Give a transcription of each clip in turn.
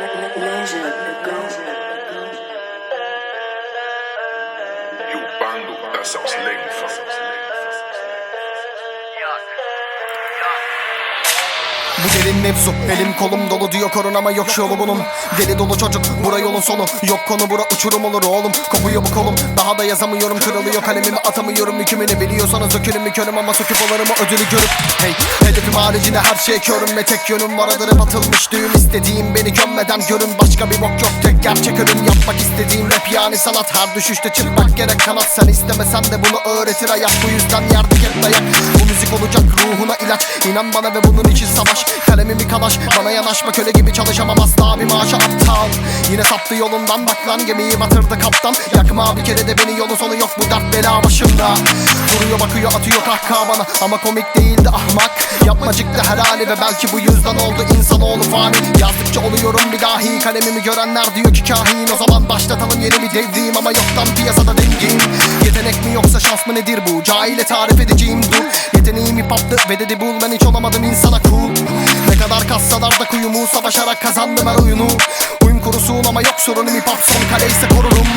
E o bando das suas lenças. Bu derin mevzu Elim kolum dolu diyor korunama yok yolu bunun Deli dolu çocuk bura yolun sonu. Yok konu bura uçurum olur oğlum. Kopuyor bu kolum daha da yazamıyorum Kırılıyor. Kalemimi atamıyorum hükümünü Biliyorsanız dökülüm körüm ama söküp alırım o ödülü görüp. Hey hedefim haricinde her şey körüm Ve tek yönüm var. Adırıp atılmış düğüm istediğim beni gömmeden görün. Başka bir bok yok gerçek ölüm Yapmak istediğim rap yani sanat. Her düşüşte çıkmak gerek kanat. Sen istemesen de bunu öğretir hayat. Bu yüzden yerdik hep dayak. Bu müzik olacak ruhuna ilaç. İnan bana ve bunun için savaş. Kalemimi kalaş. Bana yanaşma köle gibi çalışamam. Asla bir maaşa aptal. Yine saptı yolundan bak lan. Gemiyi batırdı kaptan. Yakma bir kere de beni yolun sonu yok bu dert bela başımda. Duruyor bakıyor atıyor kahkaha bana. Ama komik değildi ahmak. Yapmacıktı her hali ve belki bu yüzden oldu insanoğlu fani. Yazdıkça oluyorum. Bir dahi Kalemimi görenler diyor ki kahin. O zaman başlatalım yeni bir devrim Ama yoktan piyasada dengim Yetenek mi yoksa şans mı nedir bu? Cahile tarif edeceğim dur. Yeteneğim hip ve dedi bul Ben hiç olamadım insana cool Ne kadar kassalar da kuyumu Savaşarak kazandım her oyunu. Uyum kurusun ama yok sorunum hip hop son kaleyse korurum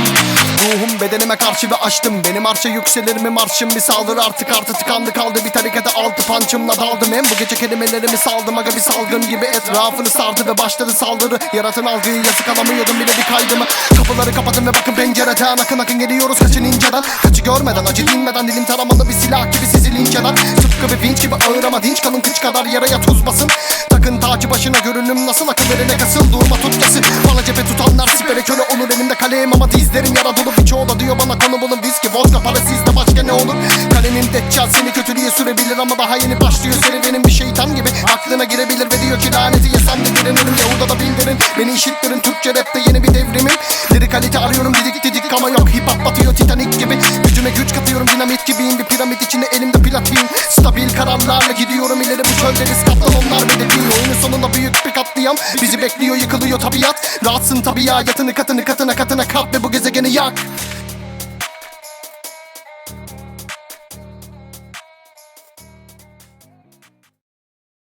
bedenime karşı ve açtım. Benim arşa yükselir mi marşım? Bir saldırı artık artı tıkandı kaldı. Bir tarikata altı pançımla daldım. Hem bu gece kelimelerimi saldım. Aga bir salgın gibi Etrafını sardı ve başladı saldırı. Yaratın algıyı yazık alamıyordum bile bir kaydımı. Kapıları kapadım ve bakın pencereden Akın akın geliyoruz kaçın inceden. Kaçı görmeden acı dinmeden Dilim taramalı bir silah gibi sizi linç eden Tıpkı bir vinç gibi ağır ama dinç kalın kıç kadar yaraya tuz basın. Takın tacı başına görünüm nasıl akıl verene kasıl durma tutkası Bana elimde kalem ama dizlerim yara dolu. Birçoğu da diyor bana konu bulun viski vodka para sizde başka ne olur? Kalemim deccal seni kötülüğe sürebilir ama daha yeni başlıyor serüvenin bir şeytan gibi Aklına girebilir ve diyor ki laneti yesem de direnirim Yahuda da bildirin beni işittirin. Türkçe rapte yeni bir devrimim. Lirikalite arıyorum didik didik ama yok. Hip hop batıyor titanik gibi. Gücüme güç katıyorum dinamit gibiyim. Bir piramit içinde elimde platin. Stabil kararlarla gidiyorum ileri bu çölde biz katliam Bizi bekliyor yıkılıyor tabiat. Rahatsın yatını katını katına katına kat ve bu gezegeni yak